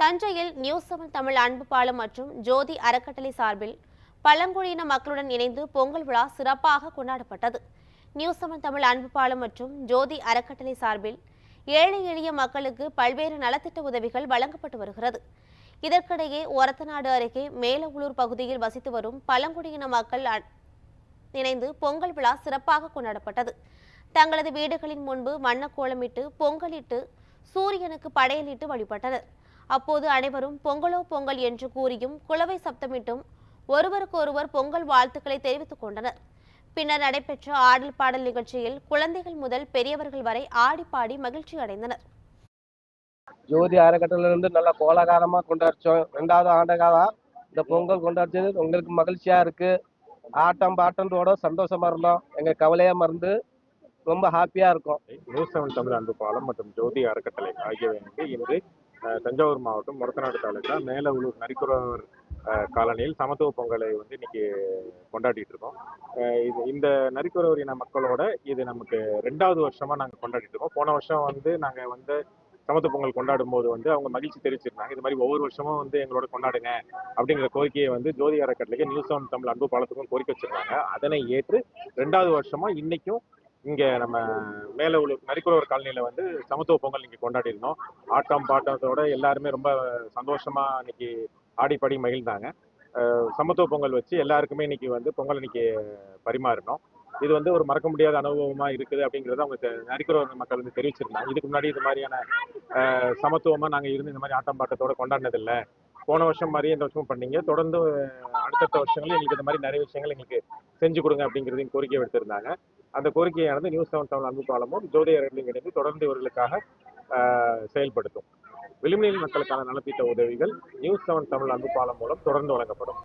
தஞ்சையில் news seven Tamil அன்பு பாலம் மற்றும் ஜோதி அறக்கட்டளை சார்பில் பழங்குடியின மக்களுடன் இணைந்து பொங்கல் விழா சிறப்பாக கொண்டாடப்பட்டது. நியூஸ் செவன் தமிழ் அன்பு பாலம் மற்றும் ஜோதி அறக்கட்டளை சார்பில் ஏழை எளிய மக்களுக்கு பல்வேறு நலத்திட்ட உதவிகள் வழங்கப்பட்டு வருகிறது. இதற்கிடையே ஒரத்தநாடு அருகே மேலவுளூர் பகுதியில் வசித்து வரும் பழங்குடியின மக்கள் அ- இணைந்து பொங்கல் விழா சிறப்பாக கொண்டாடப்பட்டது. தங்களது வீடுகளின் முன்பு வண்ணக்கோலமிட்டு பொங்கலிட்டு சூரியனுக்கு படையலிட்டு வழிபட்டனர். அப்போது அனைவரும் பொங்கலோ பொங்கல் என்று கூறியும் குலவை சப்தமிட்டும் ஒருவருக்கொருவர் பொங்கல் வாழ்த்துக்களை தெரிவித்துக் கொண்டனர். பின்னர் நடைபெற்ற ஆடல் பாடல் நிகழ்ச்சியில் குழந்தைகள் முதல் பெரியவர்கள் வரை ஆடி பாடி மகிழ்ச்சி அடைந்தனர். ஜோதி அறக்கட்டளையில இருந்து நல்லா கோலாகாரமாக கொண்டாடிச்சோம். ரெண்டாவது ஆண்டுகாலா இந்த பொங்கல் கொண்டாடிச்சது உங்களுக்கு மகிழ்ச்சியா இருக்கு? ஆட்டம் பாட்டத்தோட சந்தோஷமா இருந்தோம். எங்க கவலையா மறந்து ரொம்ப ஹாப்பியா இருக்கும். நியூஸ் செவன் தமிழ் அன்பு பாலம் மற்றும் ஜோதி அறக்கட்டளை ஆகியவை வந்து இன்று தஞ்சாவூர் மாவட்டம் முரத்தநாடு தாலுகா மேலவுளூர் நரிக்குறவர் காலனியில் சமத்துவ பொங்கலை வந்து இன்னைக்கு கொண்டாடிட்டு இருக்கோம். இது இந்த நரிக்குறவர் இன மக்களோட இது நமக்கு ரெண்டாவது வருஷமா நாங்கள் கொண்டாடிட்டு இருக்கோம். போன வருஷம் வந்து நாங்கள் வந்து சமத்துவ பொங்கல் கொண்டாடும் போது வந்து அவங்க மகிழ்ச்சி தெரிவிச்சிருந்தாங்க. இது மாதிரி ஒவ்வொரு வருஷமும் வந்து எங்களோட கொண்டாடுங்க அப்படிங்கிற கோரிக்கையை வந்து ஜோதி அறக்கட்டளைக்கு நியூஸ் ஆன் தமிழ் அன்பு பாலத்துக்கும் கோரிக்கை வச்சிருந்தாங்க. அதனை ஏற்று ரெண்டாவது வருஷமா இன்னைக்கும் இங்க நம்ம மேல உள்ள நரிக்குறவர் காலனியில வந்து சமத்துவ பொங்கல் இன்னைக்கு கொண்டாடி இருந்தோம் ஆட்டம் பாட்டத்தோட எல்லாருமே ரொம்ப சந்தோஷமா இன்னைக்கு ஆடிப்பாடி மகிழ்ந்தாங்க. சமத்துவ பொங்கல் வச்சு எல்லாருக்குமே இன்னைக்கு வந்து பொங்கல் இன்னைக்கு பரிமாறினோம். இது வந்து ஒரு மறக்க முடியாத அனுபவமா இருக்குது அப்படிங்கறத அவங்க நரிக்குறவர் மக்கள் வந்து தெரிவிச்சிருந்தாங்க. இதுக்கு முன்னாடி இது மாதிரியான அஹ், சமத்துவமா நாங்க இருந்து இந்த மாதிரி ஆட்டம் பாட்டத்தோட கொண்டாடினதில்லை. போன வருஷம் மாதிரி இந்த வருஷமும் பண்ணீங்க. தொடர்ந்து அடுத்தடுத்த வருஷங்களும் எங்களுக்கு இந்த மாதிரி நிறைய விஷயங்கள் எங்களுக்கு செஞ்சு கொடுங்க அப்படிங்கிறதையும் கோரிக்கை எடுத்திருந்தாங்க அந்த கோரிக்கையானது நியூஸ் செவன் தமிழ் அமைப்பாளமும் பாலமும் ஜோதி அறக்கலையும் இணைந்து தொடர்ந்து இவர்களுக்காக செயல்படுத்தும். விளிம்புநிலை மக்களுக்கான நலத்திட்ட உதவிகள் நியூஸ் செவன் தமிழ் அன்பு பாலம் மூலம் தொடர்ந்து வழங்கப்படும்.